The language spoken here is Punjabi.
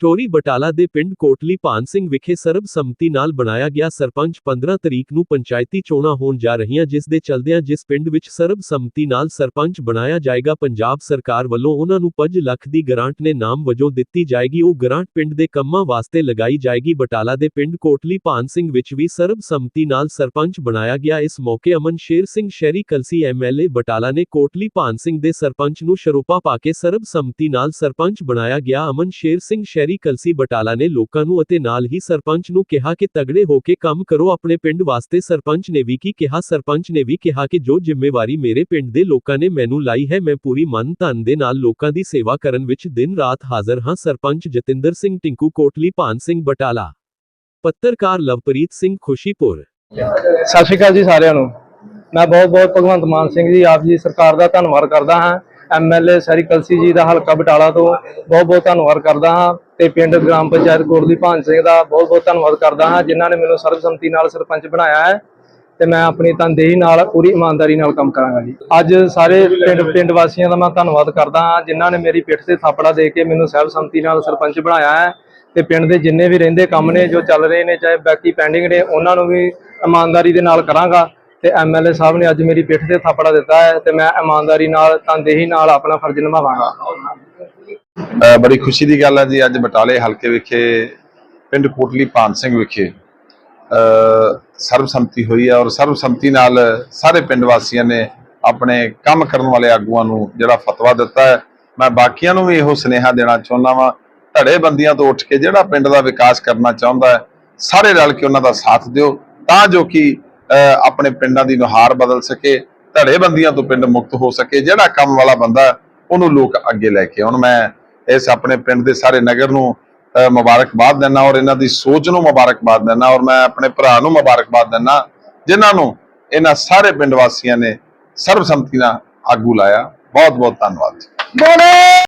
ਸਟੋਰੀ ਬਟਾਲਾ ਦੇ ਪਿੰਡ ਕੋਟਲੀ ਭਾਨ ਸਿੰਘ ਵਿਖੇ ਸਰਬਸੰਮਤੀ ਨਾਲ ਬਣਾਇਆ ਗਿਆ ਸਰਪੰਚ 15 ਤਰੀਕ ਨੂੰ ਪੰਚਾਇਤੀ ਚੋਣਾਂ ਹੋਣ ਜਾ ਰਹੀਆਂ, ਜਿਸ ਦੇ ਚਲਦਿਆਂ ਜਿਸ ਪਿੰਡ ਵਿੱਚ ਸਰਬਸੰਮਤੀ ਨਾਲ ਸਰਪੰਚ ਬਣਾਇਆ ਜਾਏਗਾ, ਪੰਜਾਬ ਸਰਕਾਰ ਵੱਲੋਂ ਉਹਨਾਂ ਨੂੰ 5 ਲੱਖ ਦੀ ਗ੍ਰਾਂਟ ਨੇ ਨਾਮ ਵਜੋਂ ਦਿੱਤੀ ਜਾਏਗੀ। ਉਹ ਗ੍ਰਾਂਟ ਪਿੰਡ ਦੇ ਕੰਮਾਂ ਵਾਸਤੇ ਲਗਾਈ ਜਾਏਗੀ। ਬਟਾਲਾ ਦੇ ਪਿੰਡ ਕੋਟਲੀ ਭਾਨ ਸਿੰਘ ਵਿੱਚ ਵੀ ਸਰਬਸੰਮਤੀ ਨਾਲ ਸਰਪੰਚ ਬਣਾਇਆ ਗਿਆ। ਇਸ ਮੌਕੇ ਅਮਨ ਸ਼ੇਰ ਸਿੰਘ, ਸ਼ਹਿਰੀ ਕਲਸੀ ਐਮਐਲਏ ਬਟਾਲਾ ਨੇ ਕੋਟਲੀ ਭਾਨ ਸਿੰਘ ਦੇ ਸਰਪੰਚ ਨੂੰ ਸ਼ਰੋਪਾ ਪਾ ਕੇ ਸਰਬਸੰਮਤੀ ਨਾਲ ਸਰਪੰਚ ਬਣਾਇਆ ਗਿਆ। ਅਮਨ ਸ਼ੇਰ ਸਿੰਘ, ਸ਼ਹਿਰੀ ਕਲਸੀ ਬਟਾਲਾ ਨੇ ਲੋਕਾਂ ਨੂੰ ਅਤੇ ਨਾਲ ਹੀ ਸਰਪੰਚ ਨੂੰ ਕਿਹਾ ਕਿ ਤਗੜੇ ਹੋ ਕੇ ਕੰਮ ਕਰੋ। ਆਪਣੇ ਪਿੰਡ ਵਾਸਤੇ ਸਰਪੰਚ ਨੇ ਵੀ ਕੀ ਕਿਹਾ? ਸਰਪੰਚ ਨੇ ਵੀ ਕਿਹਾ ਕਿ ਜੋ ਜ਼ਿੰਮੇਵਾਰੀ ਮੇਰੇ ਪਿੰਡ ਦੇ ਲੋਕਾਂ ਨੇ ਮੈਨੂੰ ਲਾਈ ਹੈ, ਮੈਂ ਪੂਰੀ ਮਨ ਧਨ ਦੇ ਨਾਲ ਲੋਕਾਂ ਦੀ ਸੇਵਾ ਕਰਨ ਵਿੱਚ ਦਿਨ ਰਾਤ ਹਾਜ਼ਰ ਹਾਂ। ਸਰਪੰਚ ਜਤਿੰਦਰ ਸਿੰਘ ਟਿੰਕੂ, ਕੋਟਲੀ ਭਾਨ ਸਿੰਘ ਬਟਾਲਾ। ਪੱਤਰਕਾਰ ਲਵਪ੍ਰੀਤ ਸਿੰਘ ਖੁਸ਼ੀਪੁਰ। ਸਤਿ ਸ਼੍ਰੀ ਅਕਾਲ ਜੀ ਸਾਰਿਆਂ ਨੂੰ। ਮੈਂ ਬਹੁਤ ਬਹੁਤ ਭਗਵੰਤ ਮਾਨ ਸਿੰਘ ਜੀ, ਆਪ ਜੀ ਸਰਕਾਰ ਦਾ ਧੰਨਵਾਦ ਕਰਦਾ ਹਾਂ। ਐਮਐਲਏ ਸਰੀ ਕਲਸੀ ਜੀ ਦਾ ਹਲਕਾ ਬਟਾਲਾ ਤੋਂ ਬਹੁਤ ਬਹੁਤ ਧੰਨਵਾਦ ਕਰਦਾ ਹਾਂ ਤੇ ਪਿੰਡ ਗ੍ਰਾਮ ਪੰਚਾਇਤ ਕੋਟਲੀ ਭਾਨ ਸਿੰਘ ਦਾ ਬਹੁਤ ਬਹੁਤ ਧੰਨਵਾਦ ਕਰਦਾ ਹਾਂ, ਜਿਨ੍ਹਾਂ ਨੇ ਮੈਨੂੰ ਸਰਬਸੰਮਤੀ ਨਾਲ ਸਰਪੰਚ ਬਣਾਇਆ ਹੈ ਤੇ ਮੈਂ ਆਪਣੀ ਤਨਦੇਹੀ ਨਾਲ ਪੂਰੀ ਇਮਾਨਦਾਰੀ ਨਾਲ ਕੰਮ ਕਰਾਂਗਾ ਜੀ। ਅੱਜ ਸਾਰੇ ਪਿੰਡ ਪਿੰਡ ਵਾਸੀਆਂ ਦਾ ਮੈਂ ਧੰਨਵਾਦ ਕਰਦਾ ਹਾਂ, ਜਿਨ੍ਹਾਂ ਨੇ ਮੇਰੀ ਪਿੱਠ ਤੇ ਥਾਪੜਾ ਦੇ ਕੇ ਮੈਨੂੰ ਸਰਬਸੰਮਤੀ ਨਾਲ ਸਰਪੰਚ ਬਣਾਇਆ ਹੈ ਤੇ ਪਿੰਡ ਦੇ ਜਿੰਨੇ ਵੀ ਰਹਿੰਦੇ ਕੰਮ ਨੇ ਜੋ ਚੱਲ ਰਹੇ ਨੇ, ਚਾਹੇ ਬਾਕੀ ਪੈਂਡਿੰਗ ਨੇ, ਉਹਨਾਂ ਨੂੰ ਵੀ ਇਮਾਨਦਾਰੀ ਦੇ ਨਾਲ ਕਰਾਂਗਾ। ਤੇ ਐਮਐਲਏ ਸਾਹਿਬ ਨੇ ਅੱਜ ਮੇਰੀ ਪਿੱਠ ਤੇ ਥਾਪੜਾ ਦਿੱਤਾ ਹੈ ਤੇ ਮੈਂ ਇਮਾਨਦਾਰੀ ਨਾਲ, ਤਨਦੇਹੀ ਨਾਲ ਆਪਣਾ ਫਰਜ਼ ਨਿਭਾਵਾਂਗਾ। ਬੜੀ ਖੁਸ਼ੀ ਦੀ ਗੱਲ ਹੈ ਜੀ, ਅੱਜ ਬਟਾਲੇ ਹਲਕੇ ਵਿਖੇ, ਪਿੰਡ ਕੋਟਲੀ ਭਾਨ ਸਿੰਘ ਵਿਖੇ ਸਰਬਸੰਮਤੀ ਹੋਈ ਹੈ ਔਰ ਸਰਬਸੰਮਤੀ ਨਾਲ ਸਾਰੇ ਪਿੰਡ ਵਾਸੀਆਂ ਨੇ ਆਪਣੇ ਕੰਮ ਕਰਨ ਵਾਲੇ ਆਗੂਆਂ ਨੂੰ ਜਿਹੜਾ ਫਤਵਾ ਦਿੱਤਾ ਹੈ। ਮੈਂ ਬਾਕੀਆਂ ਨੂੰ ਵੀ ਇਹੋ ਸੁਨੇਹਾ ਦੇਣਾ ਚਾਹੁੰਦਾ ਵਾਂ, ਧੜੇਬੰਦੀਆਂ ਤੋਂ ਉੱਠ ਕੇ ਜਿਹੜਾ ਪਿੰਡ ਦਾ ਵਿਕਾਸ ਕਰਨਾ ਚਾਹੁੰਦਾ ਹੈ, ਸਾਰੇ ਰਲ ਕੇ ਉਹਨਾਂ ਦਾ ਸਾਥ ਦਿਓ, ਤਾਂ ਜੋ ਕਿ ਆਪਣੇ ਪਿੰਡਾਂ ਦੀ ਨੁਹਾਰ ਬਦਲ ਸਕੇ, ਧੜੇਬੰਦੀਆਂ ਤੋਂ ਪਿੰਡ ਮੁਕਤ ਹੋ ਸਕੇ, ਜਿਹੜਾ ਕੰਮ ਵਾਲਾ ਬੰਦਾ ਉਹਨੂੰ ਲੋਕ ਅੱਗੇ ਲੈ ਕੇ ਆਉਣ। ਮੈਂ ਇਸ ਆਪਣੇ ਪਿੰਡ ਦੇ ਸਾਰੇ ਨਗਰ ਨੂੰ ਮੁਬਾਰਕਬਾਦ ਦਿੰਦਾ ਔਰ ਇਹਨਾਂ ਦੀ ਸੋਚ ਨੂੰ ਮੁਬਾਰਕਬਾਦ ਦਿੰਦਾ ਔਰ ਮੈਂ ਆਪਣੇ ਭਰਾ ਨੂੰ ਮੁਬਾਰਕਬਾਦ ਦਿੰਦਾ, ਜਿਨ੍ਹਾਂ ਨੂੰ ਇਹਨਾਂ ਸਾਰੇ ਪਿੰਡ ਵਾਸੀਆਂ ਨੇ ਸਰਬਸੰਮਤੀ ਨਾਲ ਆਗੂ ਲਾਇਆ। ਬਹੁਤ ਬਹੁਤ ਧੰਨਵਾਦ ਬੋਲੇ!